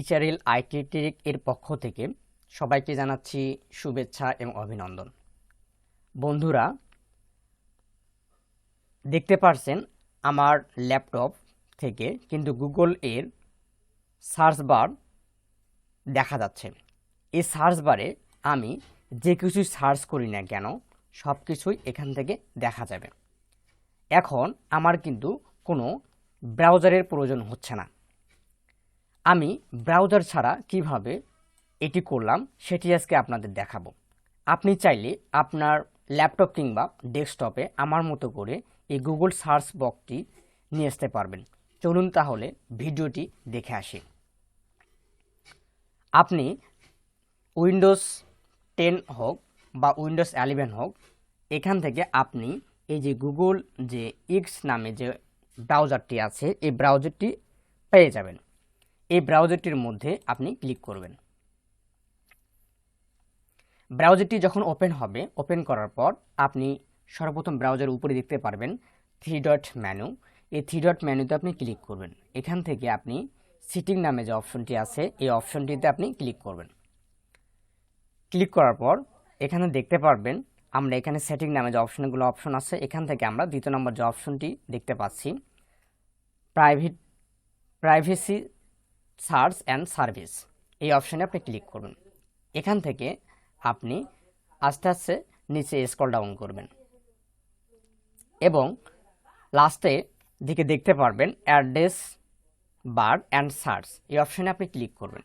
ইচারেল IT এর পক্ষ থেকে সবাইকে জানাচ্ছি শুভেচ্ছা এবং অভিনন্দন। বন্ধুরা, দেখতে পারছেন আমার ল্যাপটপ থেকে কিন্তু গুগল এর সার্চ বার দেখা যাচ্ছে। এই সার্চ বারে আমি যে কিছু সার্চ করি না কেন সব কিছুই এখান থেকে দেখা যাবে। এখন আমার কিন্তু কোনো ব্রাউজারের প্রয়োজন হচ্ছে না। আমি ব্রাউজার ছাড়া কীভাবে এটি করলাম সেটি আজকে আপনাদের দেখাবো। আপনি চাইলে আপনার ল্যাপটপ কিংবা ডেস্কটপে আমার মতো করে এই গুগল সার্চ বক্সটি নিয়ে আসতে পারবেন। চলুন তাহলে ভিডিওটি দেখে আসি। আপনি উইন্ডোজ টেন হোক বা উইন্ডোজ অ্যালেভেন হোক, এখান থেকে আপনি এই যে গুগল যে ইক্স নামে যে ব্রাউজারটি আছে, এই ব্রাউজারটি পেয়ে যাবেন। এই ব্রাউজারটির মধ্যে আপনি ক্লিক করবেন। ব্রাউজারটি যখন ওপেন হবে ওপেন করার পর আপনি সর্বপ্রথম ব্রাউজার উপরে দেখতে পারবেন থ্রি ডট ম্যানু এই থ্রি ডট ম্যানুতে আপনি ক্লিক করবেন। এখান থেকে আপনি সিটিং নামে যে অপশনটি আছে, এই অপশনটিতে আপনি ক্লিক করবেন। ক্লিক করার পর এখানে দেখতে পারবেন, আমরা এখানে সেটিং নামে যে অপশনগুলো অপশন আছে, এখান থেকে আমরা দ্বিতীয় নম্বর যে অপশনটি দেখতে পাচ্ছি। Private privacy search and service. এই অপশানে আপনি ক্লিক করবেন এখান থেকে আপনি আস্তে আস্তে নিচে স্ক্রল ডাউন করবেন। এবং লাস্টে দিকে দেখতে পারবেন অ্যাড্রেস, বার অ্যান্ড সার্চ। এই অপশানে আপনি ক্লিক করবেন।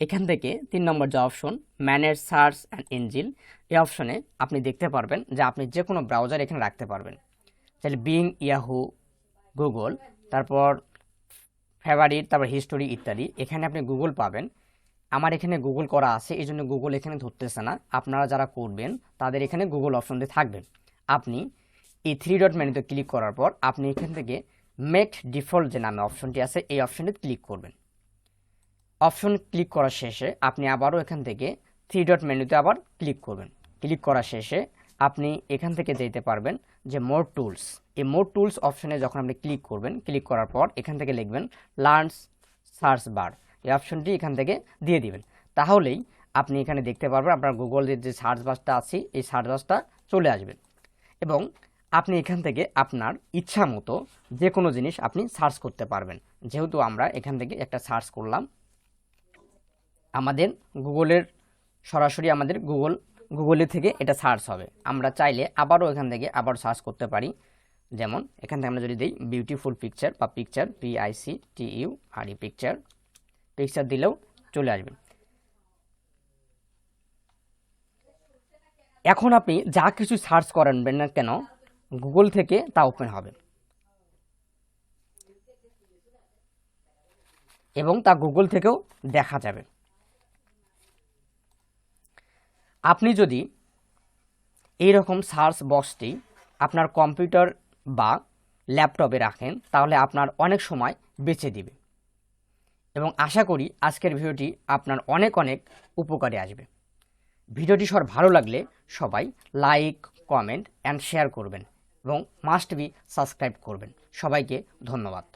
এখান থেকে তিন নম্বর যে option, manage search and engine, এই অপশনে আপনি দেখতে পারবেন যে আপনি যে কোনো ব্রাউজার এখানে রাখতে পারবেন। তাহলে বিং, ইয়াহু, গুগল, তারপর ফেভারিট তারপর হিস্টোরি ইত্যাদি। এখানে আপনি গুগল পাবেন। আমার এখানে গুগল করা আছে, এই জন্য গুগল এখানে ধরতেছে না। আপনারা যারা করবেন, তাদের এখানে গুগল অপশন দিয়ে থাকবে আপনি এই থ্রি ডট মেনুতে ক্লিক করার পর, আপনি এখান থেকে মেক ডিফল্ট যে নামে অপশনটি আছে, এই অপশনটি ক্লিক করবেন। অপশন ক্লিক করার শেষে আপনি আবারও এখান থেকে থ্রি ডট মেনুতে আবার ক্লিক করবেন। ক্লিক করার শেষে আপনি এখান থেকে যেতে পারবেন যে মোর টুলস এই মোর টুলস অপশনে যখন আপনি ক্লিক করবেন ক্লিক করার পর এখান থেকে লিখবেন লার্নস সার্চ বার এই অপশনটি এখান থেকে দিয়ে দিবেন। তাহলেই আপনি এখানে দেখতে পারবেন আপনার গুগলের যে সার্চ বাসটা আছে, এই সার্চ বাসটা চলে আসবে। এবং আপনি এখান থেকে আপনার ইচ্ছা মতো যে কোনো জিনিস আপনি সার্চ করতে পারবেন। যেহেতু আমরা এখান থেকে একটা সার্চ করলাম, আমাদের গুগলের সরাসরি আমাদের গুগল গুগলের থেকে এটা সার্চ হবে। আমরা চাইলে আবারও এখান থেকে আবার সার্চ করতে পারি। যেমন, এখান থেকে আমরা যদি দিই বিউটিফুল পিকচার বা picture P I C T U R E picture picture দিলেও চলে আসবে। এখন আপনি যা কিছু সার্চ করেন না কেন গুগল থেকে তা ওপেন হবে। এবং তা গুগল থেকেও দেখা যাবে। আপনি যদি এই রকম সার্চ বক্সটি আপনার কম্পিউটার বা ল্যাপটপে রাখেন, তাহলে আপনার অনেক সময় বেঁচে দিবে। এবং আশা করি আজকের ভিডিওটি আপনার অনেক অনেক উপকারে আসবে। ভিডিওটি সর ভালো লাগলে সবাই লাইক, কমেন্ট অ্যান্ড শেয়ার করবেন এবং মাস্ট বি সাবস্ক্রাইব করবেন। সবাইকে ধন্যবাদ।